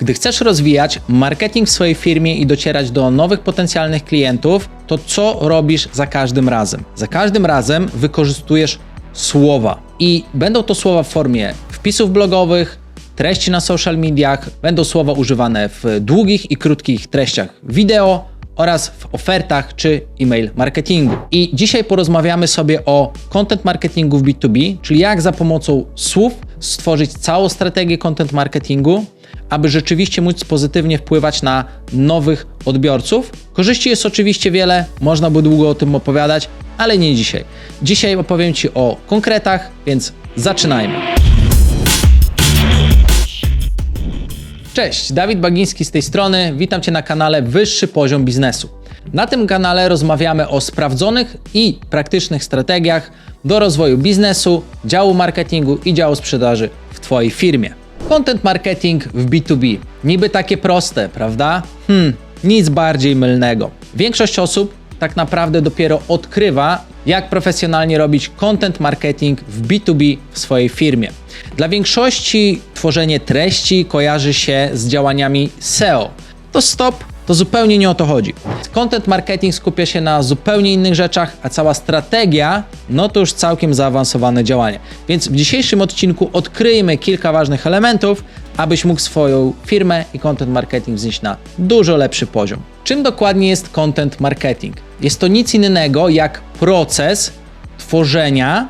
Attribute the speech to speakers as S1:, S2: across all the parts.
S1: Gdy chcesz rozwijać marketing w swojej firmie i docierać do nowych potencjalnych klientów, to co robisz za każdym razem? Za każdym razem wykorzystujesz słowa. I będą to słowa w formie wpisów blogowych, treści na social mediach, będą słowa używane w długich i krótkich treściach wideo oraz w ofertach czy e-mail marketingu. I dzisiaj porozmawiamy sobie o content marketingu w B2B, czyli jak za pomocą słów stworzyć całą strategię content marketingu, aby rzeczywiście móc pozytywnie wpływać na nowych odbiorców. Korzyści jest oczywiście wiele, można by długo o tym opowiadać, ale nie dzisiaj. Dzisiaj opowiem Ci o konkretach, więc zaczynajmy. Cześć, Dawid Bagiński z tej strony. Witam Cię na kanale Wyższy Poziom Biznesu. Na tym kanale rozmawiamy o sprawdzonych i praktycznych strategiach do rozwoju biznesu, działu marketingu i działu sprzedaży w Twojej firmie. Content marketing w B2B. Niby takie proste, prawda? Hmm, nic bardziej mylnego. Większość osób tak naprawdę dopiero odkrywa, jak profesjonalnie robić content marketing w B2B w swojej firmie. Dla większości tworzenie treści kojarzy się z działaniami SEO. To stop, to zupełnie nie o to chodzi. Content marketing skupia się na zupełnie innych rzeczach, a cała strategia, no to już całkiem zaawansowane działanie. Więc w dzisiejszym odcinku odkryjmy kilka ważnych elementów, abyś mógł swoją firmę i content marketing wznieść na dużo lepszy poziom. Czym dokładnie jest content marketing? Jest to nic innego jak proces tworzenia,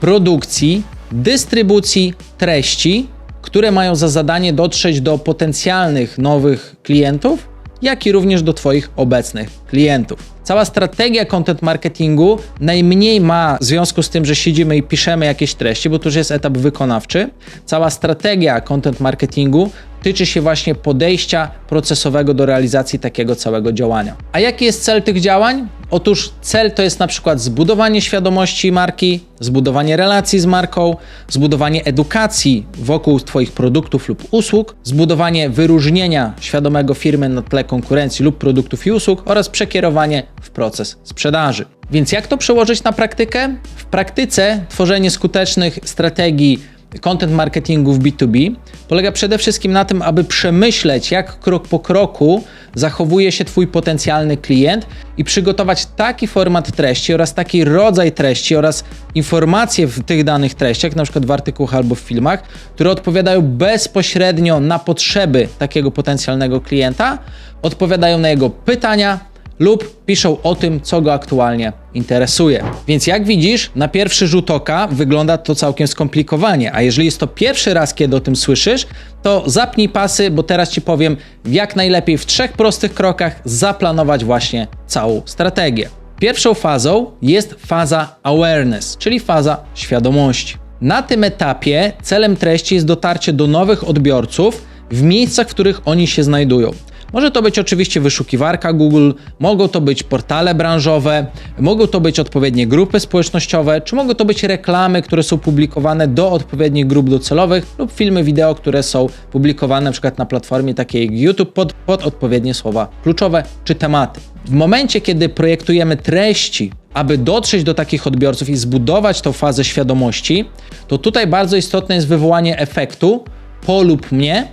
S1: produkcji, dystrybucji treści, które mają za zadanie dotrzeć do potencjalnych nowych klientów, jak i również do Twoich obecnych klientów. Cała strategia content marketingu najmniej ma w związku z tym, że siedzimy i piszemy jakieś treści, bo to już jest etap wykonawczy. Cała strategia content marketingu tyczy się właśnie podejścia procesowego do realizacji takiego całego działania. A jaki jest cel tych działań? Otóż cel to jest na przykład zbudowanie świadomości marki, zbudowanie relacji z marką, zbudowanie edukacji wokół Twoich produktów lub usług, zbudowanie wyróżnienia świadomego firmy na tle konkurencji lub produktów i usług oraz przekierowanie w proces sprzedaży. Więc jak to przełożyć na praktykę? W praktyce tworzenie skutecznych strategii content marketingu w B2B polega przede wszystkim na tym, aby przemyśleć, jak krok po kroku zachowuje się Twój potencjalny klient i przygotować taki format treści oraz taki rodzaj treści oraz informacje w tych danych treściach, na przykład w artykułach albo w filmach, które odpowiadają bezpośrednio na potrzeby takiego potencjalnego klienta, odpowiadają na jego pytania, lub piszą o tym, co go aktualnie interesuje. Więc jak widzisz, na pierwszy rzut oka wygląda to całkiem skomplikowanie, a jeżeli jest to pierwszy raz, kiedy o tym słyszysz, to zapnij pasy, bo teraz Ci powiem, jak najlepiej w trzech prostych krokach zaplanować właśnie całą strategię. Pierwszą fazą jest faza awareness, czyli faza świadomości. Na tym etapie celem treści jest dotarcie do nowych odbiorców w miejscach, w których oni się znajdują. Może to być oczywiście wyszukiwarka Google, mogą to być portale branżowe, mogą to być odpowiednie grupy społecznościowe, czy mogą to być reklamy, które są publikowane do odpowiednich grup docelowych lub filmy wideo, które są publikowane na przykład na platformie takiej jak YouTube pod, pod odpowiednie słowa kluczowe czy tematy. W momencie, kiedy projektujemy treści, aby dotrzeć do takich odbiorców i zbudować tą fazę świadomości, to tutaj bardzo istotne jest wywołanie efektu polub mnie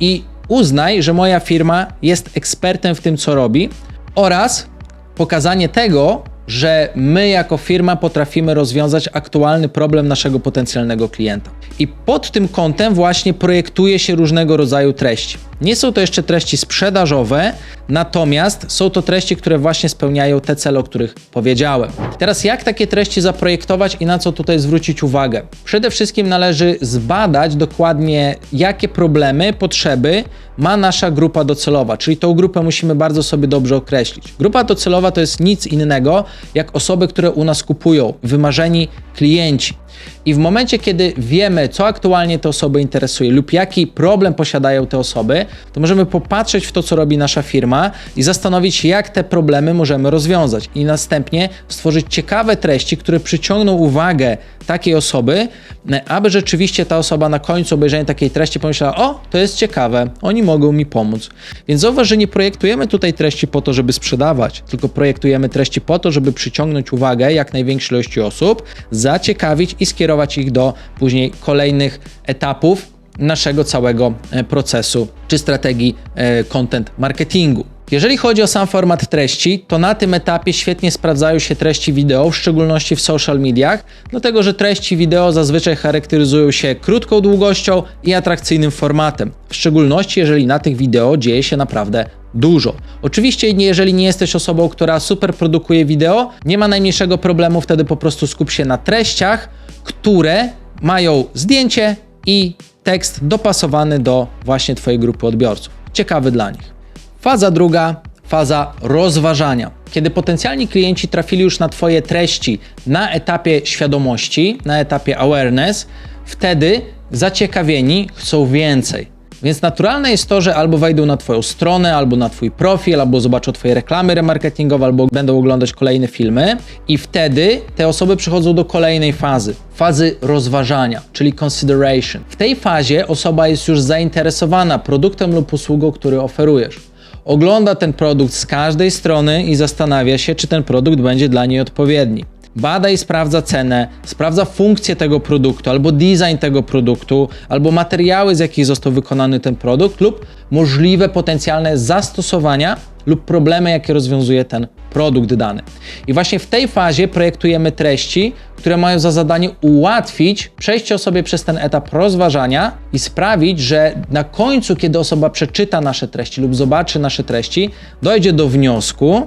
S1: i uznaj, że moja firma jest ekspertem w tym, co robi, oraz pokazanie tego, że my jako firma potrafimy rozwiązać aktualny problem naszego potencjalnego klienta. I pod tym kątem właśnie projektuje się różnego rodzaju treści. Nie są to jeszcze treści sprzedażowe, natomiast są to treści, które właśnie spełniają te cele, o których powiedziałem. Teraz jak takie treści zaprojektować i na co tutaj zwrócić uwagę? Przede wszystkim należy zbadać dokładnie, jakie problemy, potrzeby ma nasza grupa docelowa, czyli tą grupę musimy bardzo sobie dobrze określić. Grupa docelowa to jest nic innego jak osoby, które u nas kupują, wymarzeni klienci. I w momencie, kiedy wiemy, co aktualnie te osoby interesuje lub jaki problem posiadają te osoby, to możemy popatrzeć w to, co robi nasza firma i zastanowić się, jak te problemy możemy rozwiązać. I następnie stworzyć ciekawe treści, które przyciągną uwagę takiej osoby, aby rzeczywiście ta osoba na końcu obejrzenia takiej treści pomyślała: O, to jest ciekawe, oni mogą mi pomóc. Więc zauważ, że nie projektujemy tutaj treści po to, żeby sprzedawać, tylko projektujemy treści po to, żeby przyciągnąć uwagę jak największej ilości osób, zaciekawić i skierować ich do później kolejnych etapów naszego całego e, procesu czy strategii e, content marketingu. Jeżeli chodzi o sam format treści, to na tym etapie świetnie sprawdzają się treści wideo, w szczególności w social mediach, dlatego że treści wideo zazwyczaj charakteryzują się krótką długością i atrakcyjnym formatem, w szczególności jeżeli na tych wideo dzieje się naprawdę dużo. Oczywiście, jeżeli nie jesteś osobą, która super produkuje wideo, nie ma najmniejszego problemu, wtedy po prostu skup się na treściach, które mają zdjęcie i tekst dopasowany do właśnie Twojej grupy odbiorców. Ciekawy dla nich. Faza druga, faza rozważania. Kiedy potencjalni klienci trafili już na Twoje treści na etapie świadomości, na etapie awareness, wtedy zaciekawieni chcą więcej. Więc naturalne jest to, że albo wejdą na Twoją stronę, albo na Twój profil, albo zobaczą Twoje reklamy remarketingowe, albo będą oglądać kolejne filmy, i wtedy te osoby przechodzą do kolejnej fazy fazy rozważania, czyli consideration. W tej fazie osoba jest już zainteresowana produktem lub usługą, który oferujesz ogląda ten produkt z każdej strony i zastanawia się, czy ten produkt będzie dla niej odpowiedni. Bada i sprawdza cenę, sprawdza funkcję tego produktu, albo design tego produktu, albo materiały, z jakich został wykonany ten produkt, lub możliwe potencjalne zastosowania lub problemy, jakie rozwiązuje ten produkt dany. I właśnie w tej fazie projektujemy treści, które mają za zadanie ułatwić przejście osobie przez ten etap rozważania i sprawić, że na końcu, kiedy osoba przeczyta nasze treści lub zobaczy nasze treści, dojdzie do wniosku,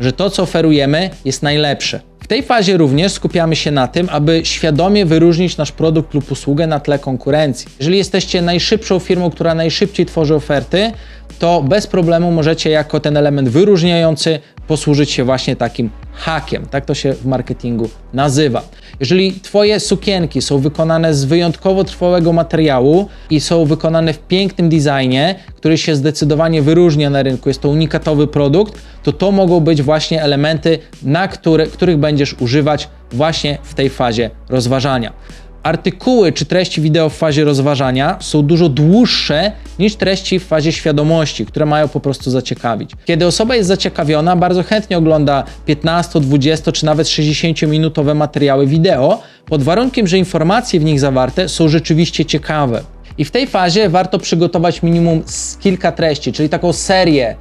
S1: że to, co oferujemy, jest najlepsze. W tej fazie również skupiamy się na tym, aby świadomie wyróżnić nasz produkt lub usługę na tle konkurencji. Jeżeli jesteście najszybszą firmą, która najszybciej tworzy oferty, to bez problemu możecie jako ten element wyróżniający posłużyć się właśnie takim hakiem. Tak to się w marketingu nazywa. Jeżeli Twoje sukienki są wykonane z wyjątkowo trwałego materiału i są wykonane w pięknym designie, który się zdecydowanie wyróżnia na rynku, jest to unikatowy produkt, to to mogą być właśnie elementy, na których będziesz używać właśnie w tej fazie rozważania artykuły czy treści wideo w fazie rozważania są dużo dłuższe niż treści w fazie świadomości, które mają po prostu zaciekawić. Kiedy osoba jest zaciekawiona, bardzo chętnie ogląda 15, 20 czy nawet 60-minutowe materiały wideo, pod warunkiem, że informacje w nich zawarte są rzeczywiście ciekawe. I w tej fazie warto przygotować minimum kilka treści, czyli taką serię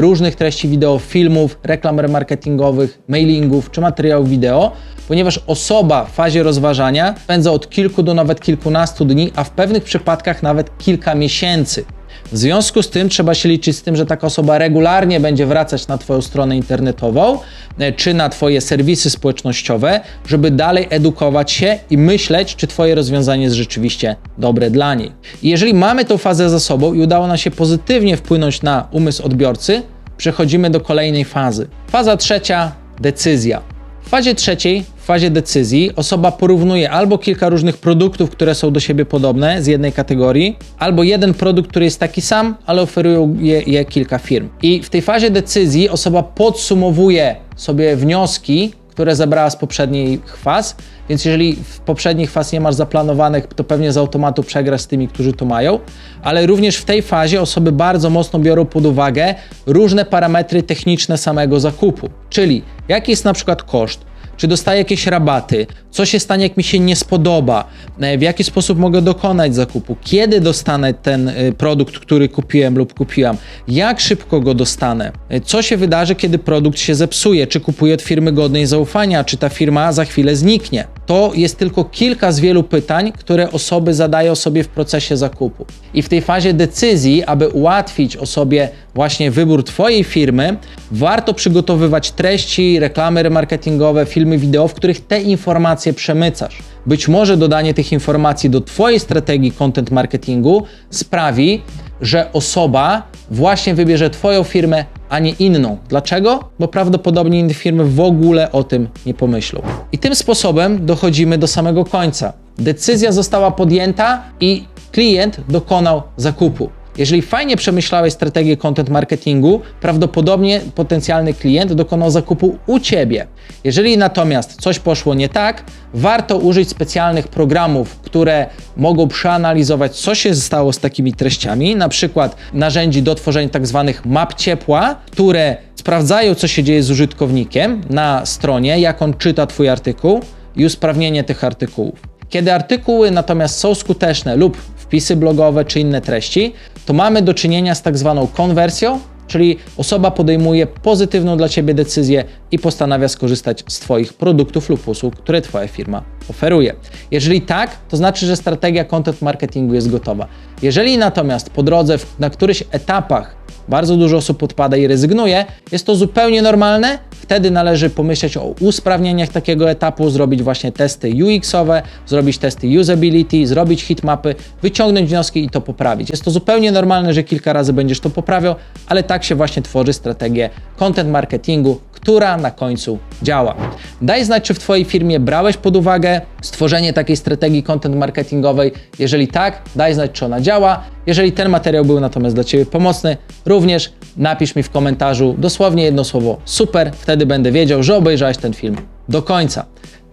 S1: różnych treści wideo, filmów, reklam remarketingowych, mailingów czy materiałów wideo, ponieważ osoba w fazie rozważania spędza od kilku do nawet kilkunastu dni, a w pewnych przypadkach nawet kilka miesięcy. W związku z tym trzeba się liczyć z tym, że taka osoba regularnie będzie wracać na Twoją stronę internetową e, czy na Twoje serwisy społecznościowe, żeby dalej edukować się i myśleć, czy Twoje rozwiązanie jest rzeczywiście dobre dla niej. I jeżeli mamy tę fazę za sobą i udało nam się pozytywnie wpłynąć na umysł odbiorcy, przechodzimy do kolejnej fazy. Faza trzecia decyzja. W fazie trzeciej, fazie decyzji, osoba porównuje albo kilka różnych produktów, które są do siebie podobne z jednej kategorii, albo jeden produkt, który jest taki sam, ale oferują je, je kilka firm. I w tej fazie decyzji osoba podsumowuje sobie wnioski, które zebrała z poprzednich faz. Więc jeżeli w poprzednich faz nie masz zaplanowanych, to pewnie z automatu przegrasz z tymi, którzy to mają. Ale również w tej fazie osoby bardzo mocno biorą pod uwagę różne parametry techniczne samego zakupu. Czyli jaki jest na przykład koszt, czy dostaję jakieś rabaty, co się stanie, jak mi się nie spodoba, e, w jaki sposób mogę dokonać zakupu, kiedy dostanę ten e, produkt, który kupiłem lub kupiłam, jak szybko go dostanę, e, co się wydarzy, kiedy produkt się zepsuje, czy kupuję od firmy godnej zaufania, czy ta firma za chwilę zniknie. To jest tylko kilka z wielu pytań, które osoby zadają sobie w procesie zakupu. I w tej fazie decyzji, aby ułatwić osobie właśnie wybór Twojej firmy, warto przygotowywać treści, reklamy remarketingowe, filmy wideo, w których te informacje przemycasz. Być może dodanie tych informacji do Twojej strategii content marketingu sprawi, że osoba właśnie wybierze Twoją firmę, a nie inną. Dlaczego? Bo prawdopodobnie inne firmy w ogóle o tym nie pomyślą. I tym sposobem dochodzimy do samego końca. Decyzja została podjęta i klient dokonał zakupu. Jeżeli fajnie przemyślałeś strategię content marketingu, prawdopodobnie potencjalny klient dokonał zakupu u Ciebie. Jeżeli natomiast coś poszło nie tak, warto użyć specjalnych programów, które mogą przeanalizować, co się stało z takimi treściami, na przykład narzędzi do tworzenia tak zwanych map ciepła, które sprawdzają, co się dzieje z użytkownikiem na stronie, jak on czyta Twój artykuł i usprawnienie tych artykułów. Kiedy artykuły natomiast są skuteczne lub wpisy blogowe czy inne treści, to mamy do czynienia z tak zwaną konwersją, czyli osoba podejmuje pozytywną dla Ciebie decyzję i postanawia skorzystać z Twoich produktów lub usług, które Twoja firma oferuje. Jeżeli tak, to znaczy, że strategia content marketingu jest gotowa. Jeżeli natomiast po drodze na którychś etapach bardzo dużo osób odpada i rezygnuje, jest to zupełnie normalne. Wtedy należy pomyśleć o usprawnieniach takiego etapu, zrobić właśnie testy UX-owe, zrobić testy usability, zrobić hitmapy, wyciągnąć wnioski i to poprawić. Jest to zupełnie normalne, że kilka razy będziesz to poprawiał, ale tak się właśnie tworzy strategię content marketingu, która na końcu działa. Daj znać, czy w Twojej firmie brałeś pod uwagę stworzenie takiej strategii content marketingowej. Jeżeli tak, daj znać, czy ona działa. Jeżeli ten materiał był natomiast dla Ciebie pomocny, również napisz mi w komentarzu dosłownie jedno słowo super, wtedy będę wiedział, że obejrzałeś ten film do końca.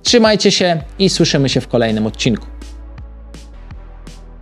S1: Trzymajcie się i słyszymy się w kolejnym odcinku.